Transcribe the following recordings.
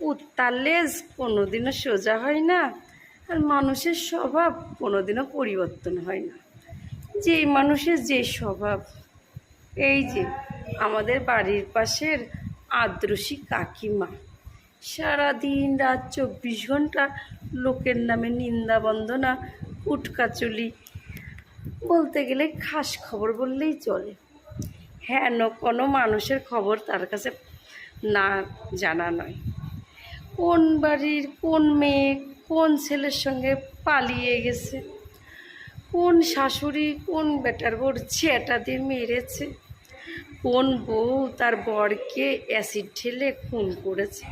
উত্তালেজ, কোনোদিনও সোজা হয় না। আর মানুষের স্বভাব কোনোদিনও পরিবর্তন হয় না। যে মানুষের যে স্বভাব, এই যে আমাদের বাড়ির পাশের আদ্রসী কাকিমা। সারাদিন রাত চব্বিশ ঘণ্টা লোকের নামে নিন্দা বন্দনা উটকাচলি বলতে গেলে খাস খবর বললেই চলে। হ্যাঁ কোনো মানুষের খবর তার কাছে না জানা নয়। কোন বাড়ির কোন মেয়ে কোন ছেলের সঙ্গে পালিয়ে গেছে? কোন শাশুড়ি কোন বেটার বোর ছেটা দিয়ে মেরেছে? কোন বউ তার বরকে অ্যাসিড ঢেলে খুন করেছে?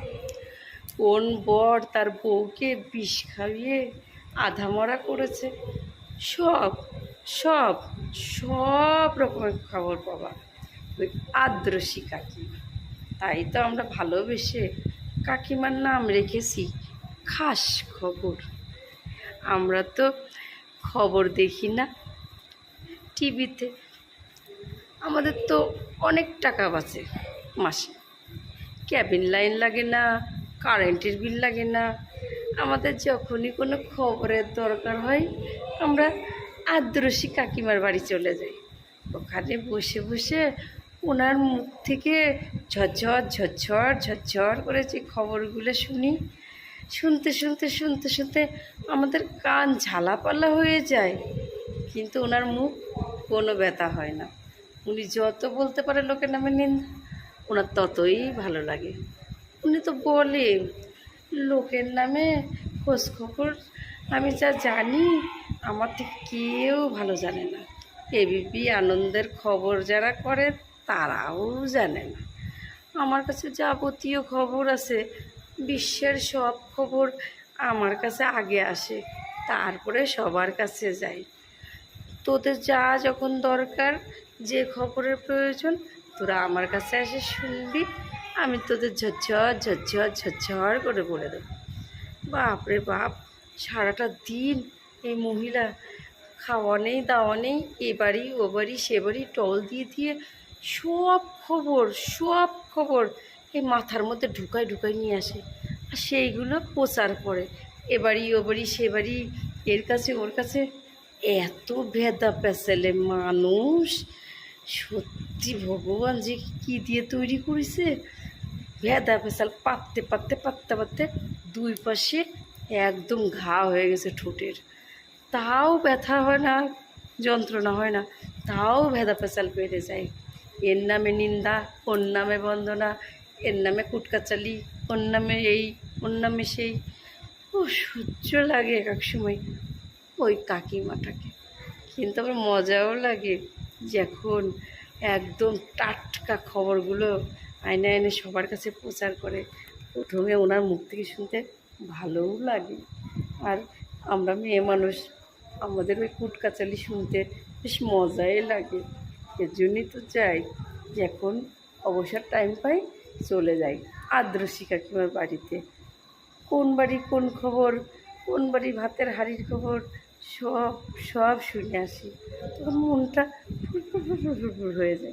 কোন বর তার বউকে বিষ খাইয়ে আধামরা করেছে? সব সব সব রকমের খবর পাবা। ওই আদ্রসী কাকিমা তাই তো আমরা ভালোবেসে কাকিমার নাম রেখেছি। খাস খবর। আমরা তো খবর দেখি না টিভিতে। আমাদের তো অনেক টাকা বাঁচে মাসে। ক্যাবিন লাইন লাগে না, কারেন্টের বিল লাগে না। আমাদের যখনই কোনো খবরের দরকার হয়, আমরা আদ্রসী কাকিমার বাড়ি চলে যাই। ওখানে বসে বসে ওনার মুখ থেকে ঝরঝর ঝরঝর ঝরঝর করে যে খবরগুলো শুনি, শুনতে শুনতে শুনতে শুনতে আমাদের কান ঝালাপালা হয়ে যায়, কিন্তু ওনার মুখ কোনো ব্যথা হয় না। উনি যত বলতে পারে লোকের নামে নিন্দা, ওনার ততই ভালো লাগে। উনি তো বলে, লোকের নামে খোঁজ খবর, আমি যা জানি, আমার থেকে কেউ ভালো জানে না। এবিপি আনন্দের খবর যারা করে তারাও জানে না। আমার কাছে যাবতীয় খবর আছে, বিশ্বের সব খবর আমার কাছে আগে আসে, তারপরে সবার কাছে যায় তোদের যা যখন দরকার, যে খবরের প্রয়োজন, তোরা আমার কাছে এসে শুনবি, আমি তোদের ঝরঝর ঝরঝর ঝরঝর করে বলে দেবো। বাপরে বাপ, সারাটা দিন এই মহিলা খাওয়া নেই, দাওয়া নেই, এ বাড়ি, ও বাড়ি, সে বাড়ি, টল দিয়ে দিয়ে সব খবর সব খবর এই মাথার মধ্যে ঢুকায় ঢুকায় নিয়ে আসে। আর সেইগুলো প্রচার করে। এ বাড়ি, ও বাড়ি, সে বাড়ি, এর কাছে, ওর কাছে। এত ভেদা পেঁচালে মানুষ। সত্যি ভগবান যে কী দিয়ে তৈরি করেছে। ভেদা পেঁচাল পাততে পাততে পাততে পাততে দুই পাশে একদম ঘা হয়ে গেছে ঠোঁটের। তাও ব্যথা হয় না, যন্ত্রণা হয় না, তাও ভেদা পেঁচাল বেড়ে যায়। এর নামে নিন্দা, ওর নামে বন্দনা, এর নামে কুটকাচালি, ওর নামে এই, ওর নামে সেই। ও, সহ্য লাগে এক এক সময় ওই কাকিমাটাকে। কিন্তু আমার মজাও লাগে যখন একদম টাটকা খবরগুলো আয়না এনে সবার কাছে প্রচার করে। প্রথমে ওনার মুখ থেকে শুনতে ভালোও লাগে। আর আমরা মেয়ে মানুষ, আমাদের ওই কুটকাচালি শুনতে বেশ মজাই লাগে। জন্যই তো চাই যে এখন অবসর টাইম পাই, চলে যাই। আদ্রসী কাকিমার বাড়িতে। কোন বাড়ি কোন খবর, কোন বাড়ি ভাতের হাড়ির খবর, সব সব শুনে আসি। তখন মনটা ফুরফুর হয়ে যায়।